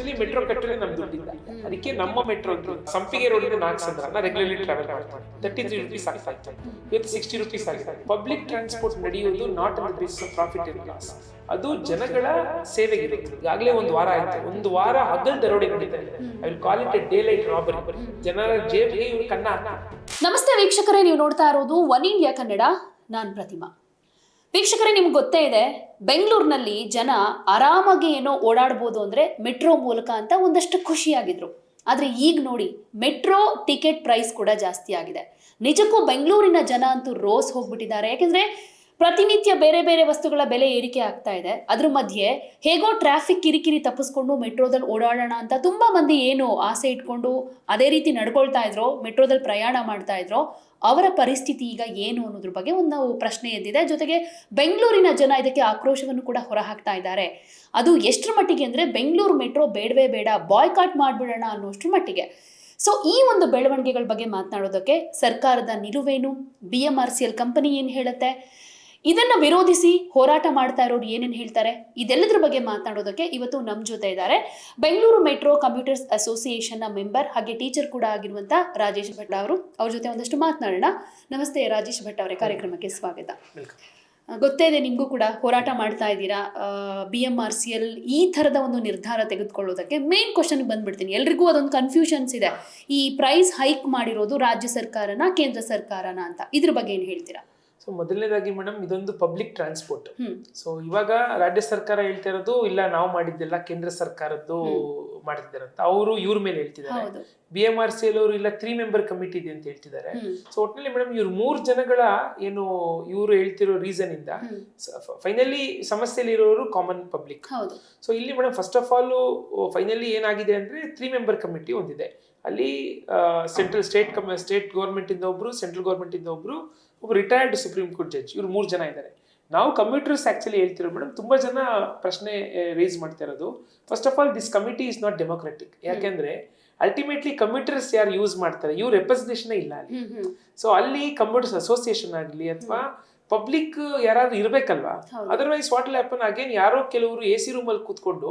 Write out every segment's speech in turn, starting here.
Actually metro ಕಟ್ಟಿದ್ರೆ ನಮ್ ದುಡ್ಡಿಲ್ಲ. ಅದಕ್ಕೆ ನಮ್ಮ ಮೆಟ್ರೋ ಸಂಪಿಗೆ ರೋಡಿಂದ ನಾಲ್ಕು ಸಂದ್ರ ನಾ ರೆಗ್ಯುಲರ್ಲಿ ಟ್ರಾವೆಲ್ ಮಾಡ್ತೀನಿ. ತರ್ಟಿ ತ್ರೀ ರುಪೀಸ್ ಆಗ್ತಾ ಇತ್ತು. ಇವತ್ತು ಸಿಕ್ಸ್ಟಿ ರುಪೀಸ್ ಆಗಿದೆ. ಪಬ್ಲಿಕ್ ಟ್ರಾನ್ಸ್ಪೋರ್ಟ್ ನಡೆಯೋದು not on basis profit in loss ಅದು ಜನಗಳ ಸೇವೆಗೆ ಈಗಾಗಲೇ ಒಂದು ವಾರ ಆಯ್ತು. ಒಂದು ವಾರ ಹಗಲ್ ದರೋಡೆ ನಡೀತಾ I will call it daylight robbery ಜನರ ಜೇಬಿಗೆ ಕನ್ನ. ನಮಸ್ತೆ ವೀಕ್ಷಕರೇ, ನೀವು ನೋಡ್ತಾ ಇರೋದು ಒನ್ ಇಂಡಿಯಾ ಕನ್ನಡ. ನಾನು ಪ್ರತಿಮಾ. ವೀಕ್ಷಕರೇ, ನಿಮ್ಗೆ ಗೊತ್ತೇ ಇದೆ, ಬೆಂಗಳೂರಿನಲ್ಲಿ ಜನ ಆರಾಮಾಗಿ ಏನೋ ಓಡಾಡ್ಬೋದು ಅಂದರೆ ಮೆಟ್ರೋ ಮೂಲಕ ಅಂತ ಒಂದಷ್ಟು ಖುಷಿಯಾಗಿದ್ರು. ಆದರೆ ಈಗ ನೋಡಿ, ಮೆಟ್ರೋ ಟಿಕೆಟ್ ಪ್ರೈಸ್ ಕೂಡ ಜಾಸ್ತಿ ಆಗಿದೆ. ನಿಜಕ್ಕೂ ಬೆಂಗಳೂರಿನ ಜನ ಅಂತೂ ರೋಸ್ ಹೋಗ್ಬಿಟ್ಟಿದ್ದಾರೆ. ಯಾಕೆಂದರೆ ಪ್ರತಿನಿತ್ಯ ಬೇರೆ ಬೇರೆ ವಸ್ತುಗಳ ಬೆಲೆ ಏರಿಕೆ ಆಗ್ತಾ ಇದೆ. ಅದ್ರ ಮಧ್ಯೆ ಹೇಗೋ ಟ್ರಾಫಿಕ್ ಕಿರಿಕಿರಿ ತಪ್ಪಿಸ್ಕೊಂಡು ಮೆಟ್ರೋದಲ್ಲಿ ಓಡಾಡೋಣ ಅಂತ ತುಂಬ ಮಂದಿ ಏನು ಆಸೆ ಇಟ್ಕೊಂಡು ಅದೇ ರೀತಿ ನಡ್ಕೊಳ್ತಾ ಇದ್ರು ಮೆಟ್ರೋದಲ್ಲಿ ಪ್ರಯಾಣ ಮಾಡ್ತಾ ಇದ್ರೋ. ಅವರ ಪರಿಸ್ಥಿತಿ ಈಗ ಏನು ಅನ್ನೋದ್ರ ಬಗ್ಗೆ ಒಂದು ಪ್ರಶ್ನೆ ಎದ್ದಿದೆ. ಜೊತೆಗೆ ಬೆಂಗಳೂರಿನ ಜನ ಇದಕ್ಕೆ ಆಕ್ರೋಶವನ್ನು ಕೂಡ ಹೊರಹಾಕ್ತಾ ಇದ್ದಾರೆ. ಅದು ಎಷ್ಟರ ಮಟ್ಟಿಗೆ ಅಂದರೆ ಬೆಂಗಳೂರು ಮೆಟ್ರೋ ಬೇಡವೇ ಬೇಡ ಬಾಯ್ಕಾಟ್ ಮಾಡಿಬಿಡೋಣ ಅನ್ನೋಷ್ಟ್ರ ಮಟ್ಟಿಗೆ. ಸೊ ಈ ಒಂದು ಬೆಳವಣಿಗೆಗಳ ಬಗ್ಗೆ ಮಾತನಾಡೋದಕ್ಕೆ ಸರ್ಕಾರದ ನಿಲುವೇನು? B M R C L company ಏನು ಹೇಳುತ್ತೆ? ಇದನ್ನ ವಿರೋಧಿಸಿ ಹೋರಾಟ ಮಾಡ್ತಾ ಇರೋರು ಏನೇನು ಹೇಳ್ತಾರೆ? ಇದೆಲ್ಲದ್ರ ಬಗ್ಗೆ ಮಾತನಾಡೋದಕ್ಕೆ ಇವತ್ತು ನಮ್ಮ ಜೊತೆ ಇದ್ದಾರೆ. ಬೆಂಗಳೂರು ಮೆಟ್ರೋ ಕಂಪ್ಯೂಟರ್ಸ್ ಅಸೋಸಿಯೇಷನ್ನ ಮೆಂಬರ್ ಹಾಗೆ ಟೀಚರ್ ಕೂಡ ಆಗಿರುವಂತ ರಾಜೇಶ್ ಭಟ್ ಅವರು. ಅವ್ರ ಜೊತೆ ಒಂದಷ್ಟು ಮಾತನಾಡೋಣ. ನಮಸ್ತೆ ರಾಜೇಶ್ ಭಟ್ ಅವರೇ ಕಾರ್ಯಕ್ರಮಕ್ಕೆ ಸ್ವಾಗತ. ಗೊತ್ತೇ ಇದೆ ನಿಮಗೂ ಕೂಡ ಹೋರಾಟ ಮಾಡ್ತಾ ಇದ್ದೀರಾ? B M R C L ಈ ಥರದ ಒಂದು ನಿರ್ಧಾರ ತೆಗೆದುಕೊಳ್ಳೋದಕ್ಕೆ ಮೇನ್ ಕ್ವಶನ್ಗೆ ಬಂದ್ಬಿಡ್ತೀನಿ. ಎಲ್ರಿಗೂ ಅದೊಂದು ಕನ್ಫ್ಯೂಷನ್ಸ್ ಇದೆ. ಈ ಪ್ರೈಸ್ ಹೈಕ್ ಮಾಡಿರೋದು ರಾಜ್ಯ ಸರ್ಕಾರನ ಕೇಂದ್ರ ಸರ್ಕಾರನ ಅಂತ. ಇದ್ರ ಬಗ್ಗೆ ಏನು ಹೇಳ್ತೀರಾ? ಸೊ ಮೊದಲನೇದಾಗಿ ಮೇಡಮ್ ಇದೊಂದು ಪಬ್ಲಿಕ್ ಟ್ರಾನ್ಸ್ಪೋರ್ಟ್ ಸೊ ಇವಾಗ ರಾಜ್ಯ ಸರ್ಕಾರ ಹೇಳ್ತಾ ಇರೋದು ಇಲ್ಲ ನಾವು ಮಾಡಿದ್ದೆಲ್ಲ ಕೇಂದ್ರ ಸರ್ಕಾರದ್ದು ಮಾಡ್ತಿದ್ದಾರೆ ಅಂತ. ಅವರು ಇವ್ರ ಮೇಲೆ ಹೇಳ್ತಿದ್ದಾರೆ. B M R C L ಅವರು ಇಲ್ಲ ತ್ರೀ ಮೆಂಬರ್ ಕಮಿಟಿ ಇದೆ ಅಂತ ಹೇಳ್ತಿದ್ದಾರೆ. ಸೊ ಒಟ್ಟಿನಲ್ಲಿ ಮೇಡಮ್ ಇವ್ರು ಮೂರ್ ಜನಗಳ ಏನು ಇವರು ಹೇಳ್ತಿರೋ ರೀಸನ್ ಇಂದ ಫೈನಲಿ ಸಮಸ್ಯೆಯಲ್ಲಿ ಇರೋರು ಕಾಮನ್ ಪಬ್ಲಿಕ್ ಸೊ ಇಲ್ಲಿ madam first of all finally ಏನಾಗಿದೆ ಅಂದ್ರೆ ತ್ರೀ ಮೆಂಬರ್ ಕಮಿಟಿ ಒಂದಿದೆ. ಅಲ್ಲಿ central state cum state government ಇಂದ ಒಬ್ರು ಸೆಂಟ್ರಲ್ ಗೌರ್ಮೆಂಟ್ ಇಂದ ಒಬ್ರು ಒಬ್ರು ರಿಟೈರ್ಡ್ ಸುಪ್ರೀಂ ಕೋರ್ಟ್ ಜಡ್ಜ್ ಇವರು ಮೂರು ಜನ ಇದ್ದಾರೆ ನಾವು ಕಂಪ್ಯೂಟರ್ಸ್ ಆ್ಯಕ್ಚುಲಿ ಹೇಳ್ತಿರೋ ಮೇಡಮ್ ತುಂಬಾ ಜನ ಪ್ರಶ್ನೆ ರೇಸ್ ಮಾಡ್ತಾ ಇರೋದು. First of all this committee is not democratic ಯಾಕೆಂದ್ರೆ ಅಲ್ಟಿಮೇಟ್ಲಿ ಕಂಪ್ಯೂಟರ್ಸ್ ಯಾರು ಯೂಸ್ ಮಾಡ್ತಾರೆ? ಇವ್ರ ರೆಪ್ರೆಸೆಂಟೇಷನ್ ಇಲ್ಲ ಅಲ್ಲಿ. ಸೊ ಅಲ್ಲಿ ಕಂಪ್ಯೂಟರ್ಸ್ ಅಸೋಸಿಯೇಷನ್ ಆಗಲಿ ಅಥವಾ ಪಬ್ಲಿಕ್ ಯಾರಾದ್ರೂ ಇರ್ಬೇಕಲ್ವಾ. ಅದರ್ವೈಸ್ ವಾಟ್ ಹ್ಯಾಪನ್ ಅಗೇನ್ ಯಾರೋ ಕೆಲವರು ಎ ಸಿ ರೂಮ್ ಅಲ್ಲಿ ಕೂತ್ಕೊಂಡು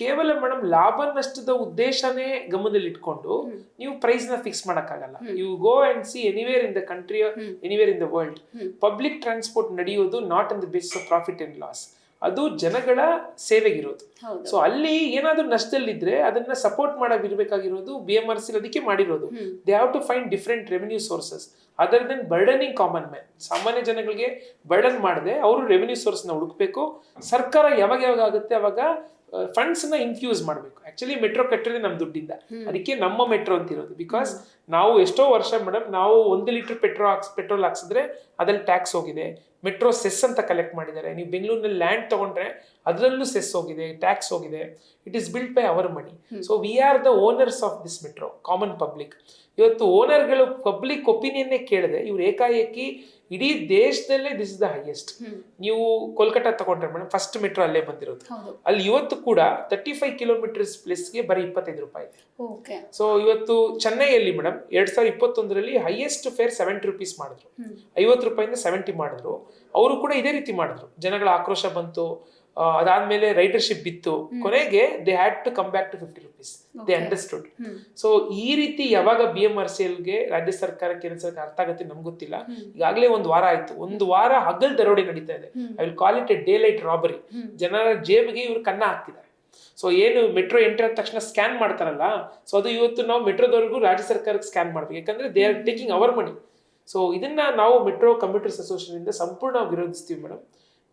ಕೇವಲ ಮೇಡಮ್ ಲಾಭ ನಷ್ಟದ ಉದ್ದೇಶನೇ ಗಮನದಲ್ಲಿ ಇಟ್ಕೊಂಡು ನೀವು ಪ್ರೈಸ್ನ ಫಿಕ್ಸ್ ಮಾಡಕ್ಕಾಗಲ್ಲ. You go and see anywhere in the country. Anywhere in the world public transport ನಡೆಯೋದು not in the basis of profit and loss ಅದು ಜನಗಳ ಸೇವೆಗಿರೋದು. ಸೊ ಅಲ್ಲಿ ಏನಾದ್ರೂ ನಷ್ಟದಲ್ಲಿದ್ರೆ ಅದನ್ನ ಸಪೋರ್ಟ್ ಮಾಡಬಿರ್ಬೇಕಾಗಿರೋದು ಬಿ ಎಂ ಆರ್ ಸಿ ಅದಕ್ಕೆ ಮಾಡಿರೋದು. They have to find different revenue sources other than burdening common man ಸಾಮಾನ್ಯ ಜನಗಳಿಗೆ ಬರ್ಡನ್ ಮಾಡದೆ ಅವರು ರೆವೆನ್ಯೂ ಸೋರ್ಸ್ನ ಹುಡುಕ್ಬೇಕು. ಸರ್ಕಾರ ಯಾವಾಗ ಯಾವಾಗ ಆಗುತ್ತೆ ಅವಾಗ ಫಂಡ್ಸ್ನ ಇನ್ಫ್ಯೂಸ್ ಮಾಡಬೇಕು. ಆಕ್ಚುಲಿ ಮೆಟ್ರೋ ಕಟ್ಟಿದ್ರೆ ನಮ್ ದುಡ್ಡಿಂದ. ಅದಕ್ಕೆ ನಮ್ಮ ಮೆಟ್ರೋ ಅಂತ ಇರೋದು ಬಿಕಾಸ್ ನಾವು ಎಷ್ಟೋ ವರ್ಷ ಮೇಡಮ್ ನಾವು ಒಂದು ಲೀಟರ್ ಪೆಟ್ರೋಲ್ ಹಾಕ್ಸ್ ಪೆಟ್ರೋಲ್ ಹಾಕ್ಸಿದ್ರೆ ಅದ್ರಲ್ಲಿ ಟ್ಯಾಕ್ಸ್ ಹೋಗಿದೆ. ಮೆಟ್ರೋ ಸೆಸ್ ಅಂತ ಕಲೆಕ್ಟ್ ಮಾಡಿದ್ದಾರೆ. ನೀವು ಬೆಂಗಳೂರಿನಲ್ಲಿ ಲ್ಯಾಂಡ್ ತಗೊಂಡ್ರೆ ಅದರಲ್ಲೂ ಸೆಸ್ ಹೋಗಿದೆ ಟ್ಯಾಕ್ಸ್ ಹೋಗಿದೆ. It is built by our money so we are the owners of this metro common public ಇವತ್ತು ಓನರ್ಗಳು ಪಬ್ಲಿಕ್ ಒಪಿನಿಯನ್ನೇ ಕೇಳಿದೆ ಇವ್ರು ಏಕಾಏಕಿ ಇಡೀ ದೇಶದಲ್ಲೇ ದಿಸ್ ಇಸ್ ದ ಹೈಯೆಸ್ಟ್ ನೀವು ಕೋಲ್ಕತ್ತಾ ತಗೊಂಡ್ರೆ ಮೇಡಮ್ ಫಸ್ಟ್ ಮೆಟ್ರೋ ಅಲ್ಲೇ ಬಂದಿರೋದು. ಅಲ್ಲಿ ಇವತ್ತು ಕೂಡ ತರ್ಟಿ ಫೈವ್ ಕಿಲೋಮೀಟರ್ಸ್ ಪ್ಲೇಸ್ಗೆ ಬರೀ ಇಪ್ಪತ್ತೈದು ರೂಪಾಯಿ. ಓಕೆ ಸೊ ಇವತ್ತು ಚೆನ್ನೈಯಲ್ಲಿ ಮೇಡಮ್ ಎರಡ್ ಸಾವಿರದ ಇಪ್ಪತ್ತೊಂದರಲ್ಲಿ ಹೈಯೆಸ್ಟ್ ಫೇರ್ ಸೆವೆಂಟಿ ರುಪೀಸ್ ಮಾಡಿದ್ರು. ಐವತ್ತು ರೂಪಾಯಿಂದ ಸೆವೆಂಟಿ ಮಾಡಿದ್ರು. ಅವರು ಕೂಡ ಇದೇ ರೀತಿ ಮಾಡಿದ್ರು. ಜನಗಳ ಆಕ್ರೋಶ ಬಂತು. ಅದಾದ್ಮೇಲೆ ರೈಡರ್ಶಿಪ್ ಬಿತ್ತು. ಕೊನೆಗೆ they had to come back to fifty rupees they. Understood so ಈ ರೀತಿ ಯಾವಾಗ ಬಿ ಎಂ ಆರ್ ಸಿ ಎಲ್ಗೆ ರಾಜ್ಯ ಸರ್ಕಾರ ಕೇಂದ್ರ ಸರ್ಕಾರ ಅರ್ಥ ಆಗುತ್ತೆ ನಮ್ಗೆ ಗೊತ್ತಿಲ್ಲ. ಈಗಾಗಲೇ ಒಂದು ವಾರ ಆಯ್ತು. ಒಂದು ವಾರ ಹಗಲ್ ದರೋಡೆ ನಡೀತಾ ಇದೆ. I will call it a daylight robbery. ಜನರ ಜೇಬಿಗೆ ಇವರು ಕನ್ನ ಹಾಕ್ತಿದ್ದಾರೆ. ಸೊ ಏನು ಮೆಟ್ರೋ ಎಂಟ್ರಿ ಆದ ತಕ್ಷಣ ಸ್ಕ್ಯಾನ್ ಮಾಡ್ತಾರಲ್ಲ ಸೊ ಅದು ಇವತ್ತು ನಾವು ಮೆಟ್ರೋದವರೆಗೂ ರಾಜ್ಯ ಸರ್ಕಾರಕ್ಕೆ ಸ್ಕ್ಯಾನ್ ಮಾಡ್ಬೇಕು. ಯಾಕಂದ್ರೆ they are taking our money so ಇದನ್ನ ನಾವು ಮೆಟ್ರೋ ಕಂಪ್ಯೂಟರ್ಸ್ ಅಸೋಸಿಯೇಷನ್ ಇಂದ ಸಂಪೂರ್ಣ ವಿರೋಧಿಸ್ತೀವಿ ಮೇಡಮ್.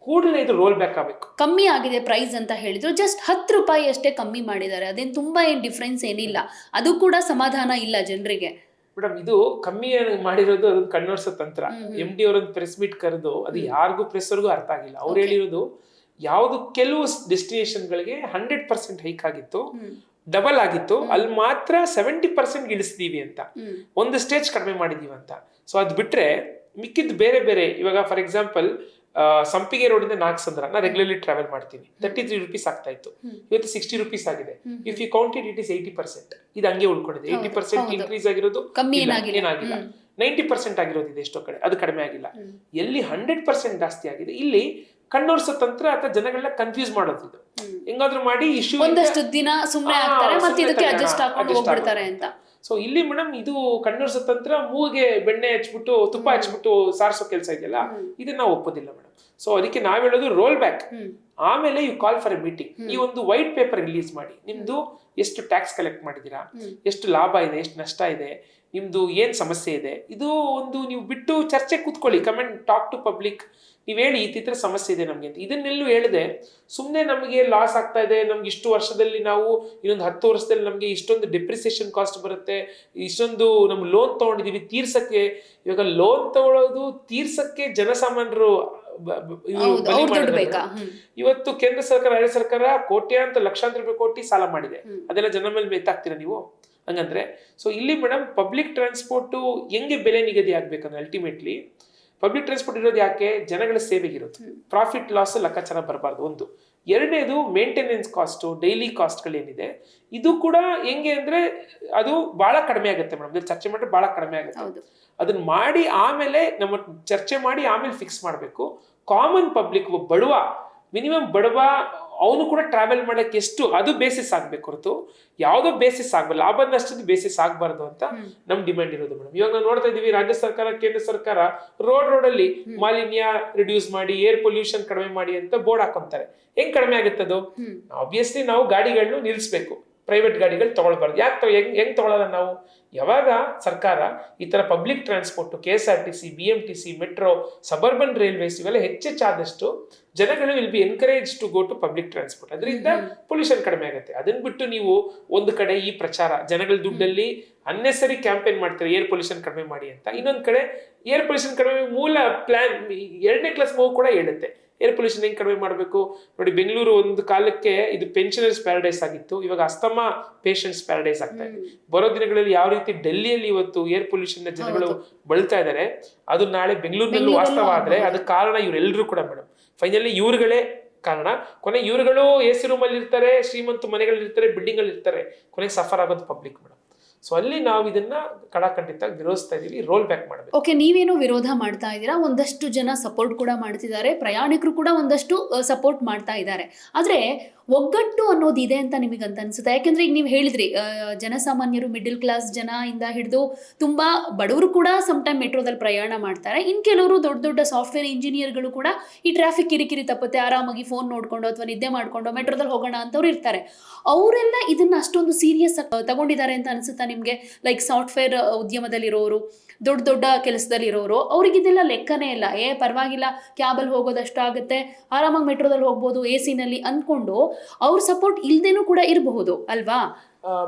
ಕೂಡಲೇ ಇದು ರೋಲ್ ಬ್ಯಾಕ್ ಆಗಬೇಕು. ಕಮ್ಮಿ ಆಗಿದೆ ಪ್ರೈಸ್ ಅಂತ ಹೇಳಿದ್ರು. ಜಸ್ಟ್ ಹತ್ತು ರೂಪಾಯಿ ಅಷ್ಟೇ ಕಮ್ಮಿ ಮಾಡಿದ್ದಾರೆ. ಅದೇನು ತುಂಬಾ ಏನು ಡಿಫ್ರೆನ್ಸ್ ಏನಿಲ್ಲ. ಅದು ಕೂಡ ಸಮಾಧಾನ ಇಲ್ಲ ಜನರಿಗೆ. ಮೇಡಮ್ ಇದು ಕಮ್ಮಿ ಮಾಡಿರೋದು ಅದು ಕಣ್ಣೋರ್ಸೋ ತಂತ್ರ. ಎಂ ಡಿ ಅವರೊಂದು ಪ್ರೆಸ್ ಮೀಟ್ ಕರೆದು ಅದು ಯಾರಿಗೂ ಪ್ರೆಸ್ ಅವ್ರಿಗೂ ಅರ್ಥ ಆಗಿಲ್ಲ. ಅವ್ರು ಹೇಳಿರೋದು ಯಾವುದು ಕೆಲವು destination ಗಳಿಗೆ ಹಂಡ್ರೆಡ್ ಪರ್ಸೆಂಟ್ ಹೈಕ್ ಆಗಿತ್ತು ಡಬಲ್ ಆಗಿತ್ತು ಅಲ್ಲಿ ಮಾತ್ರ ಸೆವೆಂಟಿ ಪರ್ಸೆಂಟ್ ಇಳಿಸಿದೀವಿ ಅಂತ. ಒಂದು ಸ್ಟೇಜ್ ಕಡಿಮೆ ಮಾಡಿದೀವಿ ಅಂತ. ಸೊ ಅದು ಬಿಟ್ರೆ ಮಿಕ್ಕಿದ್ ಬೇರೆ ಬೇರೆ. ಇವಾಗ ಫಾರ್ ಎಕ್ಸಾಂಪಲ್ ಸಂಪಿಗೆ ರೋಡಿಂದ ನಾಲ್ಕು ಸಂದ್ರ ನಾ ರೆಗ್ಯುಲರ್ಲಿ ಟ್ರಾವೆಲ್ ಮಾಡ್ತೀನಿ. ತರ್ಟಿ ತ್ರೀ ರುಪೀಸ್ ಆಗ್ತಾ ಇತ್ತು. ಇವತ್ತು ಸಿಕ್ಸ್ಟಿ ರುಪೀಸ್ ಆಗಿದೆ. If you counted it is eighty percent ಇದು ಹಂಗೆ ಉಳ್ಕೊಂಡಿದೆ. ಏಯ್ಟಿ ಪರ್ಸೆಂಟ್ ಇನ್ಕ್ರೀಸ್ ಆಗಿರೋದು ಏನಾಗಿಲ್ಲ. ನೈಂಟಿ ಪರ್ಸೆಂಟ್ ಆಗಿರೋದು ಇದೆ ಎಷ್ಟೋ ಕಡೆ. ಅದು ಕಡಿಮೆ ಆಗಿಲ್ಲ. ಎಲ್ಲಿ ಹಂಡ್ರೆಡ್ ಪರ್ಸೆಂಟ್ ಜಾಸ್ತಿ ಆಗಿದೆ. ಇಲ್ಲಿ ಕಣ್ಣೋರ್ಸೋ ತಂತ್ರ ಅಥವಾ ಜನಗಳನ್ನ ಕನ್ಫ್ಯೂಸ್ ಮಾಡೋದು ಹೆಂಗಾದ್ರೂ ಮಾಡಿ ಇಶ್ಯೂ ಒಂದಷ್ಟು ದಿನ ಸುಮ್ಮನೆ ಆಗ್ತಾರೆ ಮತ್ತೆ ಇದಕ್ಕೆ ಅಡ್ಜಸ್ಟ್ ಹಾಕೊಂಡು ಹೋಗ್ಬಿಡ್ತಾರೆ ಅಂತ. ಸೊ ಇಲ್ಲಿ ಮೇಡಮ್ ಇದು ಕಣ್ಣೋರ್ಸೋ ತಂತ್ರ ಮೂಗಿಗೆ ಬೆಣ್ಣೆ ಹಚ್ಬಿಟ್ಟು ತುಪ್ಪ ಹಚ್ಬಿಟ್ಟು ಸಾರಿಸೋ ಕೆಲಸ ಇದೆಯಲ್ಲ ಇದನ್ನ ಒಪ್ಪೋದಿಲ್ಲ ಮೇಡಮ್ ಸೊ ಅದಕ್ಕೆ ನಾವ್ ಹೇಳೋದು ರೋಲ್ ಬ್ಯಾಕ್ ಆಮೇಲೆ you call for a meeting ಈ ಒಂದು ವೈಟ್ ಪೇಪರ್ ರಿಲೀಸ್ ಮಾಡಿ. ನಿಮ್ದು ಎಷ್ಟು ಟ್ಯಾಕ್ಸ್ ಕಲೆಕ್ಟ್ ಮಾಡಿದೀರಾ ಎಷ್ಟು ಲಾಭ ಇದೆ? ಎಷ್ಟು ನಷ್ಟ ಇದೆ? ನಿಮ್ದು ಏನ್ ಸಮಸ್ಯೆ ಇದೆ? ಇದು ಒಂದು ನೀವು ಬಿಟ್ಟು ಚರ್ಚೆ ಕೂತ್ಕೊಳ್ಳಿ. ಕಮೆಂಟ್ ಟಾಕ್ ಟು ಪಬ್ಲಿಕ್ ನೀವು ಹೇಳಿ ಈ ಸಮಸ್ಯೆ ಇದೆ ನಮಗೆ ಅಂತ. ಇದನ್ನೆಲ್ಲೂ ಹೇಳಿದೆ. ಸುಮ್ಮನೆ ನಮಗೆ ಲಾಸ್ ಆಗ್ತಾ ಇದೆ ನಮ್ಗೆ ಇಷ್ಟು ವರ್ಷದಲ್ಲಿ ನಾವು ಇನ್ನೊಂದು ಹತ್ತು ವರ್ಷದಲ್ಲಿ ನಮಗೆ ಇಷ್ಟೊಂದು ಡಿಪ್ರಿಸಿಯೇಷನ್ ಕಾಸ್ಟ್ ಬರುತ್ತೆ ಇಷ್ಟೊಂದು ನಮ್ಮ ಲೋನ್ ತೊಗೊಂಡಿದ್ದೀವಿ ತೀರ್ಸಕ್ಕೆ. ಇವಾಗ ಲೋನ್ ತಗೊಳ್ಳೋದು ತೀರ್ಸಕ್ಕೆ ಜನಸಾಮಾನ್ಯರು. ಇವತ್ತು ಕೇಂದ್ರ ಸರ್ಕಾರ ರಾಜ್ಯ ಸರ್ಕಾರ ಕೋಟ್ಯಾಂತರ ಲಕ್ಷಾಂತರ ರೂಪಾಯಿ ಕೋಟಿ ಸಾಲ ಮಾಡಿದೆ. ಅದೆಲ್ಲ ಜನ ಮೇಲೆ ಮೆತ್ತಾಗ್ತೀರಾ ನೀವು? ಹಂಗಂದ್ರೆ ಸೊ ಇಲ್ಲಿ ಮೇಡಮ್ ಪಬ್ಲಿಕ್ ಟ್ರಾನ್ಸ್ಪೋರ್ಟು ಹೆಂಗೆ ಬೆಲೆ ನಿಗದಿ ಆಗ್ಬೇಕಂದ್ರೆ ಅಲ್ಟಿಮೇಟ್ಲಿ ಪಬ್ಲಿಕ್ ಟ್ರಾನ್ಸ್ಪೋರ್ಟ್ ಇರೋದು ಯಾಕೆ? ಜನಗಳ ಸೇವೆಗಿರುತ್ತೆ ಪ್ರಾಫಿಟ್ ಲಾಸ್ ಲೆಕ್ಕಾಚಾರ ಬರಬಾರ್ದು. ಒಂದು. ಎರಡನೇದು ಮೇಂಟೆನೆನ್ಸ್ ಕಾಸ್ಟು ಡೈಲಿ ಕಾಸ್ಟ್ಗಳೇನಿದೆ ಇದು ಕೂಡ ಹೆಂಗೆ ಅಂದ್ರೆ ಅದು ಬಹಳ ಕಡಿಮೆ ಆಗುತ್ತೆ ಮೇಡಮ್. ಚರ್ಚೆ ಮಾಡಿದ್ರೆ ಬಹಳ ಕಡಿಮೆ ಆಗುತ್ತೆ. ಅದನ್ನ ಮಾಡಿ ಆಮೇಲೆ ನಮ್ಮ ಚರ್ಚೆ ಮಾಡಿ ಆಮೇಲೆ ಫಿಕ್ಸ್ ಮಾಡಬೇಕು. ಕಾಮನ್ ಪಬ್ಲಿಕ್ ಬಡವ ಮಿನಿಮಮ್ ಬಡವ ಅವನು ಕೂಡ ಟ್ರಾವೆಲ್ ಮಾಡಕ್ಕೆ ಎಷ್ಟು ಅದು ಬೇಸಿಸ್ ಆಗ್ಬೇಕು ಹೊರತು ಯಾವುದೋ ಬೇಸಿಸ್ ಆಗ್ಬಾರ್ದು ಲಾಭ ನಷ್ಟದ ಬೇಸಿಸ್ ಆಗಬಾರ್ದು ಅಂತ ನಮ್ ಡಿಮ್ಯಾಂಡ್ ಇರೋದು ಮೇಡಮ್ ಇವಾಗ ನಾವು ನೋಡ್ತಾ ಇದೀವಿ ರಾಜ್ಯ ಸರ್ಕಾರ ಕೇಂದ್ರ ಸರ್ಕಾರ ರೋಡ್ ರೋಡಲ್ಲಿ ಮಾಲಿನ್ಯ ರಿಡ್ಯೂಸ್ ಮಾಡಿ ಏರ್ ಪೊಲ್ಯೂಷನ್ ಕಡಿಮೆ ಮಾಡಿ ಅಂತ ಬೋರ್ಡ್ ಹಾಕೊಂತಾರೆ. ಹೆಂಗ್ ಕಡಿಮೆ ಆಗುತ್ತೆ ಅದು. ಆಬ್ವಿಯಸ್ಲಿ ನಾವು ಗಾಡಿಗಳನ್ನು ನಿಲ್ಲಿಸ್ಬೇಕು ಪ್ರೈವೇಟ್ ಗಾಡಿಗಳು ತೊಗೊಳ್ಬಾರ್ದು. ಯಾಕೆ ಹೆಂಗ್ ಹೆಂಗೆ ತೊಗೊಳ್ಳೋಣ ನಾವು? ಯಾವಾಗ ಸರ್ಕಾರ ಈ ಥರ public transport K S R T C B M T C metro suburban railways ಇವೆಲ್ಲ ಹೆಚ್ಚೆಚ್ಚಾದಷ್ಟು ಜನಗಳು will be encourage to go to public transport ಅದರಿಂದ ಪೊಲ್ಯೂಷನ್ ಕಡಿಮೆ ಆಗುತ್ತೆ. ಅದನ್ನ ಬಿಟ್ಟು ನೀವು ಒಂದು ಕಡೆ ಈ ಪ್ರಚಾರ ಜನಗಳ ದುಡ್ಡಲ್ಲಿ ಅನ್ನೆಸರಿ ಕ್ಯಾಂಪೇನ್ ಮಾಡ್ತಾರೆ ಏರ್ ಪೊಲ್ಯೂಷನ್ ಕಡಿಮೆ ಮಾಡಿ ಅಂತ. ಇನ್ನೊಂದು ಕಡೆ ಏರ್ ಪೊಲ್ಯೂಷನ್ ಕಡಿಮೆ ಮೂಲ ಪ್ಲಾನ್ ಎರಡನೇ ಕ್ಲಾಸ್ ಮೂವ್ ಕೂಡ ಹೇಳುತ್ತೆ. ಏರ್ ಪೊಲ್ಯೂಷನ್ ಹೆಂಗೆ ಕಡಿಮೆ ಮಾಡಬೇಕು? ನೋಡಿ ಬೆಂಗಳೂರು ಒಂದು ಕಾಲಕ್ಕೆ ಇದು ಪೆನ್ಷನರ್ಸ್ ಪ್ಯಾರಡೈಸ್ ಆಗಿತ್ತು. ಇವಾಗ ಅಸ್ತಮಾ ಪೇಷಂಟ್ಸ್ ಪ್ಯಾರಡೈಸ್ ಆಗ್ತಾ ಇದೆ. ಬರೋ ದಿನಗಳಲ್ಲಿ ಯಾವ ರೀತಿ ಡೆಲ್ಲಿಯಲ್ಲಿ ಇವತ್ತು ಏರ್ ಪೊಲ್ಯೂಷನ್ ಜನಗಳು ಬಳಲ್ತಾ ಇದ್ದಾರೆ ಅದು ನಾಳೆ ಬೆಂಗಳೂರಿನಲ್ಲೂ ವಾಸ್ತವ ಆದ್ರೆ ಅದಕ್ಕೆ ಕಾರಣ ಇವರೆಲ್ಲರೂ ಕೂಡ ಮೇಡಮ್ ಫೈನಲಿ ಇವ್ರುಗಳೇ ಕಾರಣ. ಕೊನೆ ಇವರುಗಳು ಎ ಸಿ ರೂಮ್ ಅಲ್ಲಿ ಇರ್ತಾರೆ ಶ್ರೀಮಂತ ಮನೆಗಳಲ್ಲಿ ಇರ್ತಾರೆ ಬಿಲ್ಡಿಂಗ್ ಅಲ್ಲಿ ಇರ್ತಾರೆ ಕೊನೆ ಸಫರ್ ಆಗೋದು ಪಬ್ಲಿಕ್ ಮೇಡಮ್ ಸೊ ಅಲ್ಲಿ ನಾವು ಇದನ್ನ ಕಡಾಖಂಡಿತ ವಿರೋಧಿಸ್ತಾ ಇದೀವಿ ರೋಲ್ ಬ್ಯಾಕ್ ಮಾಡಬೇಕು. ಓಕೆ ನೀವೇನು ವಿರೋಧ ಮಾಡ್ತಾ ಇದ್ದೀರಾ, ಒಂದಷ್ಟು ಜನ ಸಪೋರ್ಟ್ ಕೂಡ ಮಾಡ್ತಿದ್ದಾರೆ, ಪ್ರಯಾಣಿಕರು ಕೂಡ ಒಂದಷ್ಟು ಸಪೋರ್ಟ್ ಮಾಡ್ತಾ ಇದ್ದಾರೆ. ಆದ್ರೆ ಒಗ್ಗಟ್ಟು ಅನ್ನೋದು ಇದೆ ಅಂತ ನಿಮಗೆ ಅಂತ ಅನ್ಸುತ್ತೆ? ಯಾಕೆಂದ್ರೆ ಈಗ ನೀವು ಹೇಳಿದ್ರಿ ಜನಸಾಮಾನ್ಯರು ಮಿಡಿಲ್ ಕ್ಲಾಸ್ ಜನ ಇಂದ ಹಿಡಿದು ತುಂಬಾ ಬಡವರು ಕೂಡ ಸಮ್ ಟೈಮ್ ಮೆಟ್ರೋದಲ್ಲಿ ಪ್ರಯಾಣ ಮಾಡ್ತಾರೆ. ಇನ್ ಕೆಲವರು ದೊಡ್ಡ ದೊಡ್ಡ ಸಾಫ್ಟ್ವೇರ್ ಇಂಜಿನಿಯರ್ಗಳು ಕೂಡ ಈ ಟ್ರಾಫಿಕ್ ಕಿರಿಕಿರಿ ತಪ್ಪುತ್ತೆ, ಆರಾಮಾಗಿ ಫೋನ್ ನೋಡ್ಕೊಂಡು ಅಥವಾ ನಿದ್ದೆ ಮಾಡ್ಕೊಂಡು ಮೆಟ್ರೋದಲ್ಲಿ ಹೋಗೋಣ ಅಂತವ್ರು ಇರ್ತಾರೆ. ಅವರೆಲ್ಲ ಇದನ್ನ ಅಷ್ಟೊಂದು ಸೀರಿಯಸ್ ತಗೊಂಡಿದ್ದಾರೆ ಅಂತ ಅನ್ಸುತ್ತಾ ನಿಮ್ಗೆ ಲೈಕ್ ಸಾಫ್ಟ್ವೇರ್ ಉದ್ಯಮದಲ್ಲಿರೋರು ದೊಡ್ಡ ದೊಡ್ಡ ಕೆಲಸದಲ್ಲಿರೋರು ಅವ್ರಿಗೆ ಇದೆಲ್ಲ ಲೆಕ್ಕನೇ ಇಲ್ಲ. ಏ ಪರವಾಗಿಲ್ಲ ಕ್ಯಾಬಲ್ಲಿ ಹೋಗೋದಷ್ಟು ಆಗುತ್ತೆ ಆರಾಮಾಗಿ ಮೆಟ್ರೋದಲ್ಲಿ ಹೋಗ್ಬೋದು ಎ ಸಿನಲ್ಲಿ ಅಂದ್ಕೊಂಡು ಅವ್ರ ಸಪೋರ್ಟ್ ಇಲ್ದೇನೂ ಕೂಡ ಇರಬಹುದು ಅಲ್ವಾ?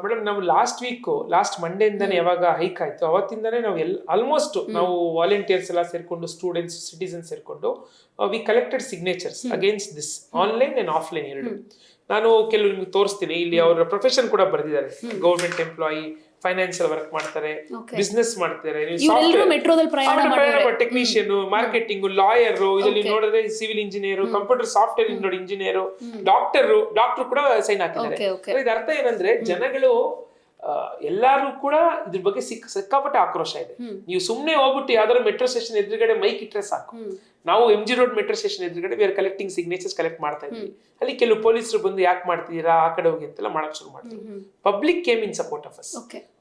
ಮೇಡಮ್ ನಾವು ಲಾಸ್ಟ್ ವೀಕ್ ಲಾಸ್ಟ್ ಮಂಡೇಯಿಂದಾನೆ ಯಾವಾಗ ಹೈಕ್ ಆಯ್ತು? ಅವತ್ತಿಂದಾನೆ ನಾವು ಎಲ್ ಆಲ್ಮೋಸ್ಟ್ ನಾವು ವಾಲಂಟಿಯರ್ಸ್ ಎಲ್ಲ ಸೇರ್ಕೊಂಡು ಸ್ಟೂಡೆಂಟ್ಸ್ ಸಿಟಿಸನ್ ಸೇರ್ಕೊಂಡು we collected signatures against this online and offline ಎರಡು. ನಾನು ಕೆಲವು ನಿಮ್ಗೆ ತೋರಿಸ್ತೀನಿ ಇಲ್ಲಿ ಅವರ ಪ್ರೊಫೆಷನ್ ಕೂಡ ಬರೆದಿದ್ದಾರೆ. ಗೌರ್ಮೆಂಟ್ ಎಂಪ್ಲಾಯಿ ಫೈನಾನ್ಸಿಯಲ್ ವರ್ಕ್ ಮಾಡ್ತಾರೆ. ಬಿಸ್ನೆಸ್ ಮಾಡ್ತಾರೆ ಟೆಕ್ನಿಷಿಯನ್ ಮಾರ್ಕೆಟಿಂಗ್ ಲಾಯರ್ ಇದರಲ್ಲಿ ನೋಡಿದ್ರೆ civil engineer computer software engineer doctor doctor ಕೂಡ ಸೈನ್ ಹಾಕಿದ್ದಾರೆ. ಅರ್ಥ ಏನಂದ್ರೆ ಜನಗಳು ಎಲ್ಲಾರು ಕೂಡ ಇದ್ರ ಬಗ್ಗೆ ಸಿಕ್ಕ ಸಿಕ್ಕಾಪಟ್ಟೆ ಆಕ್ರೋಶ ಇದೆ. ನೀವು ಸುಮ್ನೆ ಹೋಗ್ಬಿಟ್ಟು ಯಾವ್ದಾದ್ರು ಮೆಟ್ರೋ ಸ್ಟೇಷನ್ ಎದುರುಗಡೆ ಮೈಕ್ ಇಟ್ರೆ ಸಾಕು. ನಾವು M G road metro station ಎದುರುಗಡೆ ಆರ್ ಕಲೆಕ್ಟಿಂಗ್ ಸಿಗ್ನೇಚರ್ಸ್ ಕಲೆಕ್ಟ್ ಮಾಡ್ತಾ ಇದ್ವಿ ಅಲ್ಲಿ ಕೆಲವು ಪೊಲೀಸರು ಬಂದು ಯಾಕೆ ಮಾಡ್ತಿದ್ದೀರಾ ಆ ಕಡೆ ಹೋಗಿ ಅಂತೆಲ್ಲ ಮಾಡಕ್ ಶುರು ಮಾಡ್ತಾರೆ. Public came in support of us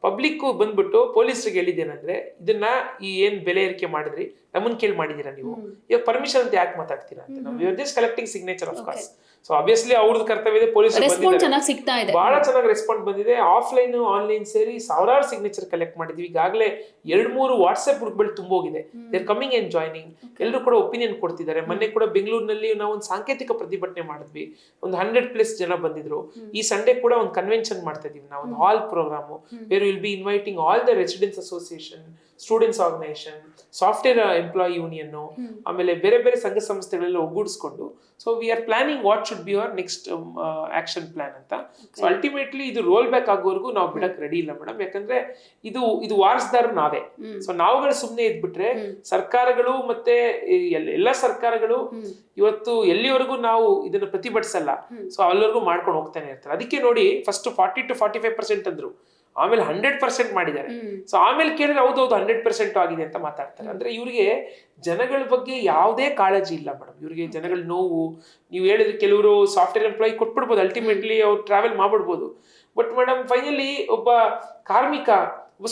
public ಬಂದ್ಬಿಟ್ಟು ಪೊಲೀಸರಿಗೆ ಹೇಳಿದ್ದೇನಂದ್ರೆ ಇದನ್ನ ಈ ಏನ್ ಬೆಲೆ ಏರಿಕೆ ಮಾಡಿದ್ರಿ ನಮ್ಮನ್ ಕೇಳಿ ಮಾಡಿದೀರಾ ನೀವು? ಇವಾಗ ಪರ್ಮಿಷನ್ ಅಂತ ಯಾಕೆ ಮಾತಾಡ್ತೀರಾ ಅಂತ. ನಾವು collecting signature of course so obviously ಅವ್ರದ್ದು ಕರ್ತವ್ಯ ಇದೆ ಪೊಲೀಸ್ ರೆಸ್ಪಾನ್ಸ್ ಚೆನ್ನಾಗಿ ಸಿಗ್ತಾ ಇದೆ. ಬಹಳ ಚೆನ್ನಾಗಿ ರೆಸ್ಪಾಂಡ್ ಬಂದಿದೆ. ಆಫ್ಲೈನ್ ಆನ್ಲೈನ್ ಸೇರಿ ಸಾವಿರಾರು ಸಿಗ್ನೇಚರ್ ಕಲೆಕ್ಟ್ ಮಾಡಿದ್ವಿ. ಈಗಾಗಲೇ ಎರಡು ಮೂರು ವಾಟ್ಸ್ಆಪ್ ಗ್ರೂಪ್ಗಳು ತುಂಬೋಗಿದೆ. ದೇರ್ ಕಮಿಂಗ್ ಅಂಡ್ ಜಾಯ್ನಿಂಗ್ ಎಲ್ಲರೂ ಕೂಡ ಒಪಿನಿಯನ್ ಕೊಡ್ತಿದ್ದಾರೆ. ಮೊನ್ನೆ ಕೂಡ ಬೆಂಗಳೂರಿನಲ್ಲಿ ನಾವು ಒಂದು ಸಾಂಕೇತಿಕ ಪ್ರತಿಭಟನೆ ಮಾಡಿದ್ವಿ. ಒಂದು ಹಂಡ್ರೆಡ್ ಪ್ಲಸ್ ಜನ ಬಂದಿದ್ರು. ಈ ಸಂಡೇ ಕೂಡ ಒಂದು ಕನ್ವೆನ್ಷನ್ ಮಾಡ್ತಾ ಇದೀವಿ ನಾವು ಒಂದು hall programme where will be inviting all the residents association students organisation software employee union ಆಮೇಲೆ ಬೇರೆ ಬೇರೆ ಸಂಘ ಸಂಸ್ಥೆಗಳೆಲ್ಲ ಒಗ್ಗೂಡಿಸ್ಕೊಂಡು. So we are planning what should be our next action plan ಅಂತ. ಸೊ ಅಲ್ಟಿಮೇಟ್ಲಿ ಇದು ರೋಲ್ ಬ್ಯಾಕ್ ಆಗೋವರೆಗೂ ನಾವು ಬಿಡಕ್ ರೆಡಿ ಇಲ್ಲ ಮೇಡಮ್ ಯಾಕಂದ್ರೆ ಇದು ಇದು ವಾರಸ್ದಾರು ನಾವೇ. ಸೊ ನಾವುಗಳು ಸುಮ್ಮನೆ ಇದ್ಬಿಟ್ರೆ ಸರ್ಕಾರಗಳು ಮತ್ತೆ ಎಲ್ಲ ಸರ್ಕಾರಗಳು ಇವತ್ತು ಎಲ್ಲಿವರೆಗೂ ನಾವು ಇದನ್ನ ಪ್ರತಿಭಟಿಸಲ್ಲ. ಸೊ ಅಲ್ಲಿವರೆಗೂ ಮಾಡ್ಕೊಂಡು ಹೋಗ್ತಾನೆ ಇರ್ತಾರೆ. ಅದಕ್ಕೆ ನೋಡಿ first forty to forty five percent ಅಂದ್ರು. ಆಮೇಲೆ ಹಂಡ್ರೆಡ್ ಪರ್ಸೆಂಟ್ ಮಾಡಿದ್ದಾರೆ. ಸೊ ಆಮೇಲೆ ಕೇಳಿದ್ರೆ ಹೌದು ಹೌದು ಹಂಡ್ರೆಡ್ ಪರ್ಸೆಂಟ್ ಆಗಿದೆ ಅಂತ ಮಾತಾಡ್ತಾರೆ. ಅಂದ್ರೆ ಇವರಿಗೆ ಜನಗಳ ಬಗ್ಗೆ ಯಾವುದೇ ಕಾಳಜಿ ಇಲ್ಲ ಮೇಡಮ್ ಇವರಿಗೆ ಜನಗಳ ನೋವು ನೀವು ಹೇಳಿದ್ರೆ ಕೆಲವರು ಸಾಫ್ಟ್ವೇರ್ ಎಂಪ್ಲಾಯಿ ಕೊಟ್ಬಿಡ್ಬೋದು ಅಲ್ಟಿಮೇಟ್ಲಿ ಅವ್ರು ಟ್ರಾವೆಲ್ ಮಾಡ್ಬಿಡ್ಬೋದು. ಬಟ್ ಮೇಡಮ್ ಫೈನಲಿ ಒಬ್ಬ ಕಾರ್ಮಿಕ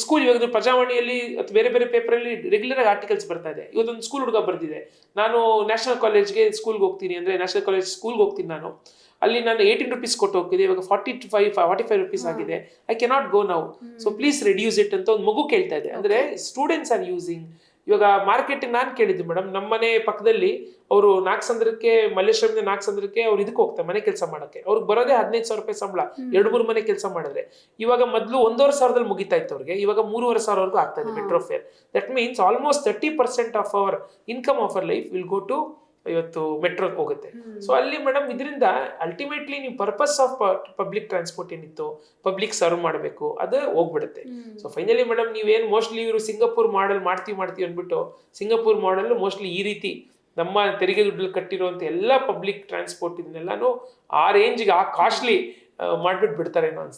ಸ್ಕೂಲ್ ಇವಾಗ ಪ್ರಜಾವಾಣಿಯಲ್ಲಿ ಅಥವಾ ಬೇರೆ ಬೇರೆ ಪೇಪರಲ್ಲಿ ರೆಗ್ಯುಲರ್ ಆಗಿ ಆರ್ಟಿಕಲ್ಸ್ ಬರ್ತಾ ಇದೆ. ಇವತ್ತೊಂದು ಸ್ಕೂಲ್ ಹುಡುಗ ಬರ್ತಿದೆ ನಾನು ನ್ಯಾಷನಲ್ ಕಾಲೇಜ್ಗೆ ಸ್ಕೂಲ್ಗೆ ಹೋಗ್ತೀನಿ ಅಂದ್ರೆ ನ್ಯಾಷನಲ್ ಕಾಲೇಜ್ ಸ್ಕೂಲ್ಗೆ ಹೋಗ್ತೀನಿ ನಾನು. ಅಲ್ಲಿ ನಾನು ಏಯ್ಟೀನ್ ರುಪೀಸ್ ಕೊಟ್ಟು ಹೋಗ್ತಿದ್ದೆ ಇವಾಗ forty to five forty five rupees ಆಗಿದೆ. I cannot go now so please reduce it ಅಂತ ಒಂದು ಮಗು ಕೇಳ್ತಾ ಇದೆ. ಅಂದರೆ ಸ್ಟೂಡೆಂಟ್ಸ್ ಆರ್ ಯೂಸಿಂಗ್ ಇವಾಗ ಮಾರ್ಕೆಟ್ ನಾನು ಕೇಳಿದ್ದು ಮೇಡಮ್ ನಮ್ಮ ಮನೆ ಪಕ್ಕದಲ್ಲಿ ಅವರು ನಾಲ್ಕು ಸಂದ್ರಕ್ಕೆ ಮಲ್ಲೇಶ್ವರದಿಂದ ನಾಲ್ಕು ಸಂದ್ರಕ್ಕೆ ಅವ್ರು ಇದಕ್ಕೆ ಹೋಗ್ತಾರೆ ಮನೆ ಕೆಲಸ ಮಾಡೋಕ್ಕೆ. ಅವ್ರಿಗೆ ಬರೋದೇ ಹದಿನೈದು ಸಾವಿರ ರೂಪಾಯಿ ಸಂಬಳ. ಎರಡು ಮೂರು ಮನೆ ಕೆಲಸ ಮಾಡಿದ್ರೆ. ಇವಾಗ ಮೊದಲು ಒಂದೂವರೆ ಸಾವಿರದಲ್ಲಿ ಮುಗಿತಾ ಇತ್ತು ಅವ್ರಿಗೆ. ಇವಾಗ ಮೂರುವರೆ ಸಾವಿರವರೆಗೂ ಆಗ್ತಾ ಇದೆ metro fare that means almost thirty percent of our income of our life will go to ಇವತ್ತು ಮೆಟ್ರೋ ಹೋಗುತ್ತೆ. ಸೊ ಅಲ್ಲಿ ಮೇಡಮ್ ಇದರಿಂದ ಅಲ್ಟಿಮೇಟ್ಲಿ ನೀವು ಪರ್ಪಸ್ ಆಫ್ ಪಬ್ಲಿಕ್ ಟ್ರಾನ್ಸ್ಪೋರ್ಟ್ ಏನಿತ್ತು ಪಬ್ಲಿಕ್ ಸರ್ವ್ ಮಾಡಬೇಕು ಅದು ಹೋಗ್ಬಿಡುತ್ತೆ. ಸೊ ಫೈನಲಿ ಮೇಡಮ್ ನೀವೇನು ಮೋಸ್ಟ್ಲಿ ಇವರು ಸಿಂಗಾಪುರ್ ಮಾಡಲ್ ಮಾಡ್ತೀವಿ ಮಾಡ್ತೀವಿ ಅಂದ್ಬಿಟ್ಟು ಸಿಂಗಾಪುರ್ ಮಾಡಲ್ ಮೋಸ್ಟ್ಲಿ ಈ ರೀತಿ ನಮ್ಮ ತೆರಿಗೆ ದುಡ್ಡಲ್ಲಿ ಕಟ್ಟಿರುವಂಥ ಎಲ್ಲ ಪಬ್ಲಿಕ್ ಟ್ರಾನ್ಸ್ಪೋರ್ಟ್ ಇದನ್ನೆಲ್ಲಾನು ಆ ರೇಂಜ್ಗೆ ಆ ಕಾಸ್ಟ್ಲಿ ಮಾಡ್ಬಿಟ್ಟು ಬಿಡ್ತಾರೇನೋ ಅನ್ಸುತ್ತೆ